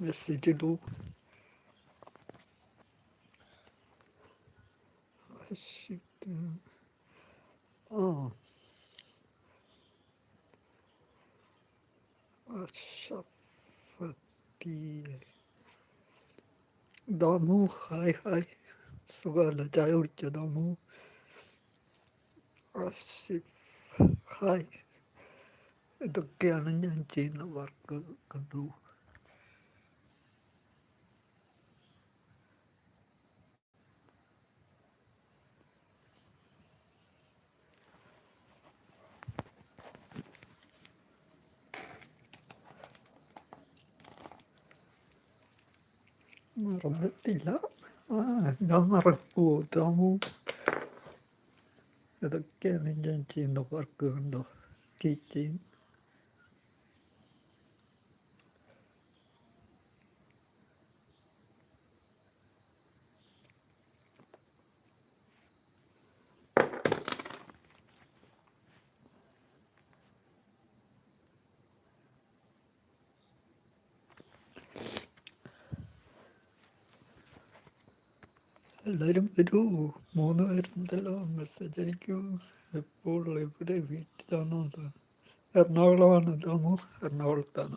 Message ഇടൂ. ആ Damu hi hi സുഖമല്ല ചായ കുടിച്ചോ ദാമു ഹായ് ഇതൊക്കെയാണ് ഞാൻ ചെയ്യുന്ന വർക്ക് കണ്ടു മറന്നിട്ടില്ല ഞാൻ മറക്കൂ ദാമു ഇതൊക്കെയാണ് ഞാൻ ചെയ്യുന്ന വർക്ക് കണ്ടോ? ടീച്ചിങ് എല്ലാവരും വരൂ. മൂന്ന് പേരുണ്ടല്ലോ മെസ്സേജ് അയക്കൂ. എപ്പോൾ എവിടെ വീട്ടിലാണോ? എറണാകുളമാണ്. ദാമു എറണാകുളത്താണ്.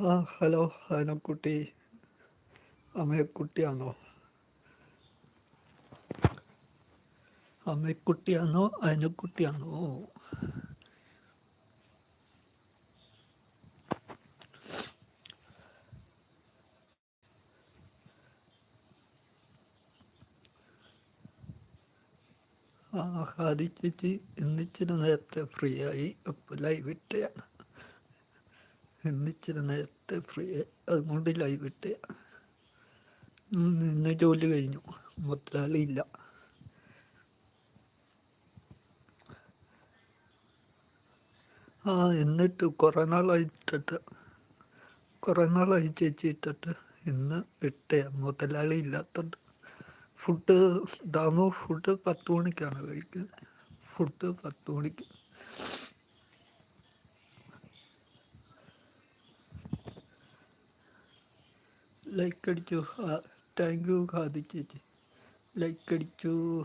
ആ ഹലോ. ആനക്കുട്ടി. അമ്മയെക്കുട്ടിയാണോ? അമ്മക്കുട്ടിയാണോ? അയനക്കുട്ടിയാണോ ഹാദി ചേച്ചി നേരത്തെ ഫ്രീ ആയി അപ്പോൾ ലൈവ് ഇട്ടയാണ് ഇന്നിച്ചിരി നേരത്തെ ഫ്രീ ആയി അതുകൊണ്ട് ലൈവ് ഇട്ടയാണ് ഇന്ന് ജോലി കഴിഞ്ഞു. മുതലാളി ഇല്ല. ആ എന്നിട്ട് കുറേ നാളായിട്ടിട്ട്. കുറേ നാളായി ചേച്ചി ഇട്ടിട്ട് ഇന്ന് ഇട്ടേ മുതലാളി ഇല്ലാത്തതുകൊണ്ട് ഫുഡ് ദാമു ഫുഡ് പത്ത് മണിക്കാണ് കഴിക്കുന്നത് ഫുഡ് പത്ത് മണിക്ക്. ലൈക്ക് അടിച്ചു താങ്ക് യു ഖാദി ചേച്ചി. ലൈക്ക് അടിച്ചു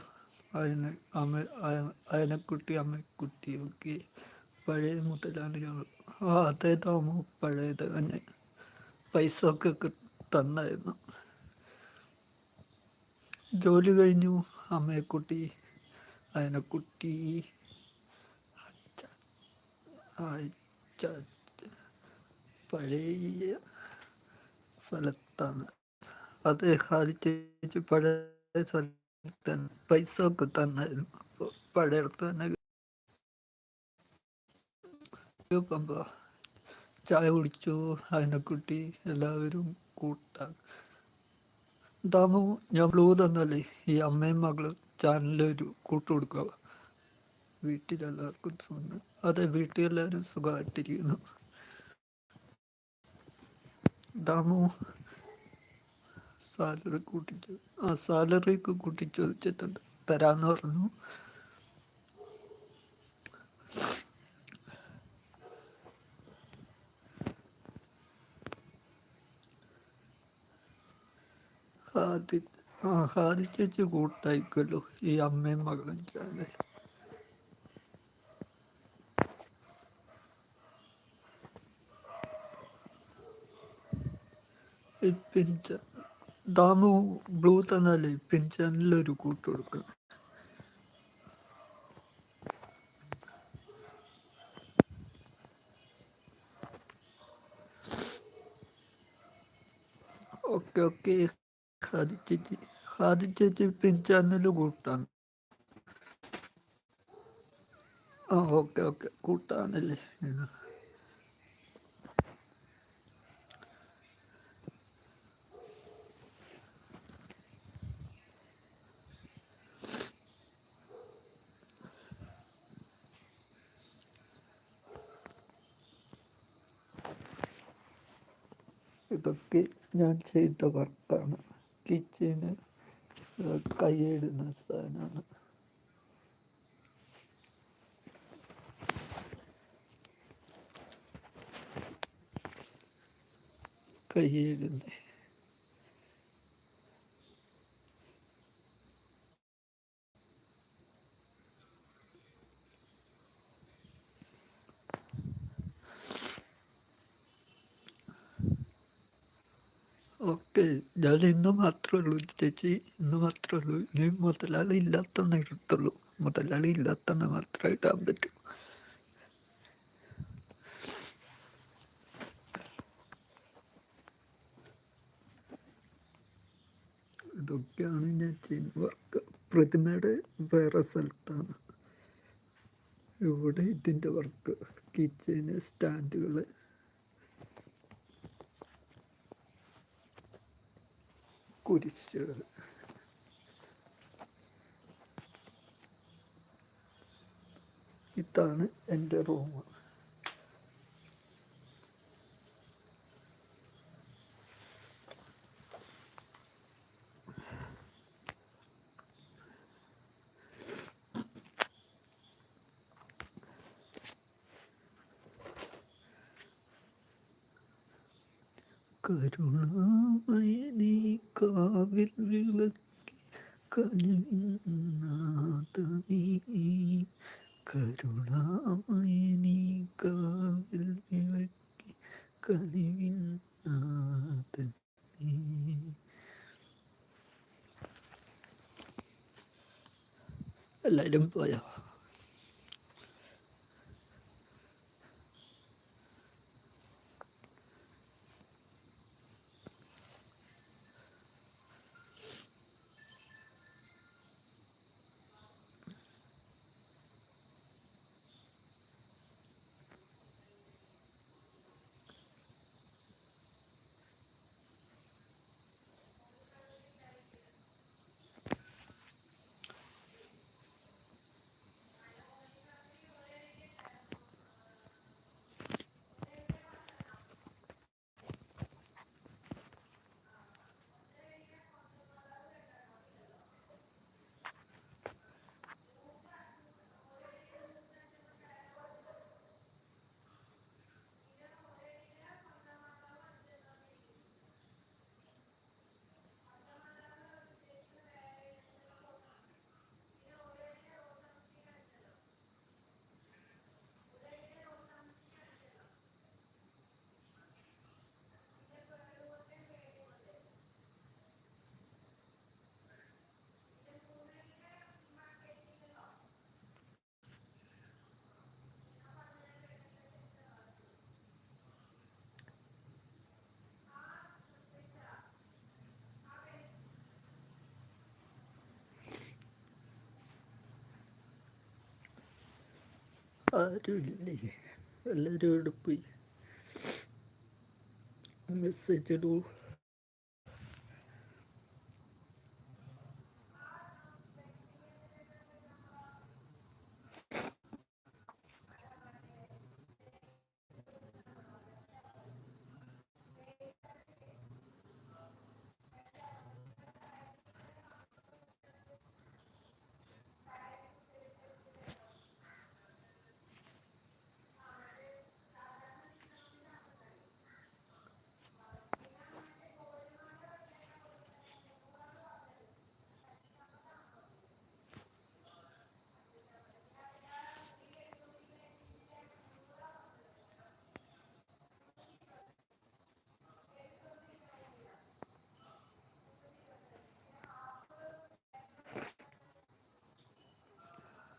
അയന അമ്മ അയ- അയനക്കുട്ടി അമ്മക്കുട്ടി ഒക്കെ. പഴയ മുതലാണ് ഞങ്ങൾ. ആ അതേ ദാമു പഴയത് തന്നെ പൈസ ഒക്കെ തന്നായിരുന്നു. ജോലി കഴിഞ്ഞു. അമ്മയെക്കുട്ടി അച്ഛ പഴയ സ്ഥലത്താണ്. അത് ഹാരിച്ചേച്ചി പഴയ സ്ഥലത്താണ് പൈസ ഒക്കെ തന്നായിരുന്നു. അപ്പോൾ പഴയടത്ത് തന്നെ ചായ കുടിച്ചു. അതിനെക്കുട്ടി എല്ലാവരും കൂട്ടാൻ ദാമു ഞാൻ ബ്ലൂ തന്നല്ലേ ഈ അമ്മയും മകളും ചാനലൊരു കൂട്ട് കൊടുക്കുക. വീട്ടിലെല്ലാവർക്കും സുഖം. അതെ വീട്ടിലെല്ലാവരും സുഖമായിട്ടിരിക്കുന്നു. ദാമു സാലറി കൂട്ടിച്ചു ആ സാലറി ഒക്കെ കൂട്ടി ചോദിച്ചിട്ടുണ്ട് തരാന്ന് പറഞ്ഞു. ഹാദി ആ ഹാദി ചേച്ചി കൂട്ടായിക്കല്ലോ ഈ അമ്മയും മകളും ചാനൽ ഈ പിഞ്ച ദാമു ബ്ലൂ തന്നാലേ പിഞ്ചാനിലൊരു കൂട്ട് കൊടുക്കണം ഓക്കെ ഓക്കെ ഹാദി ചേച്ചി ഹാദി ചേച്ചി പിഞ്ചാനിൽ കൂട്ടാണ് ആ ഓക്കെ ഓക്കെ കൂട്ടാണല്ലേ ഇതൊക്കെ ഞാൻ ചെയ്ത വർക്കാണ് കിച്ചന് കൈയിടുന്ന സാധനമാണ്. കയ്യിലിരുന്ന് ഓക്കെ ഞാൻ ഇന്ന് മാത്രമേ ഉള്ളൂ ചേച്ചി. ഇന്ന് മാത്രമേ ഉള്ളൂ. ഇനി മുതലാളി ഇല്ലാത്തണ്ണ എടുത്തുള്ളൂ മുതലാളി ഇല്ലാത്തണ്ണ മാത്രമേ ഇടാൻ പറ്റൂ. ഇതൊക്കെയാണ് ഞാൻ ചെയ്യുന്ന വർക്ക്. പ്രതിമയുടെ വേറെ സ്ഥലത്താണ്. ഇവിടെ ഇതിന്റെ വർക്ക്. കിച്ചന് സ്റ്റാൻഡുകൾ കുരിശുകൾ ഇതാണ് എന്റെ റൂം കരുണാമയനീ കാവിൽ വിളക്കി കാവിൽ വിളക്കി എല്ലാവരും പോയോ? ആരുമില്ലേ? എല്ലാവരും പോയി. മെസ്സേജ് ഇടൂ.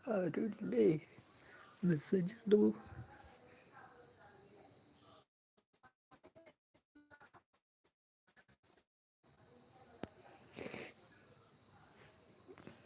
ആരുമില്ലേ? മെസ്സേജ് ഇടൂ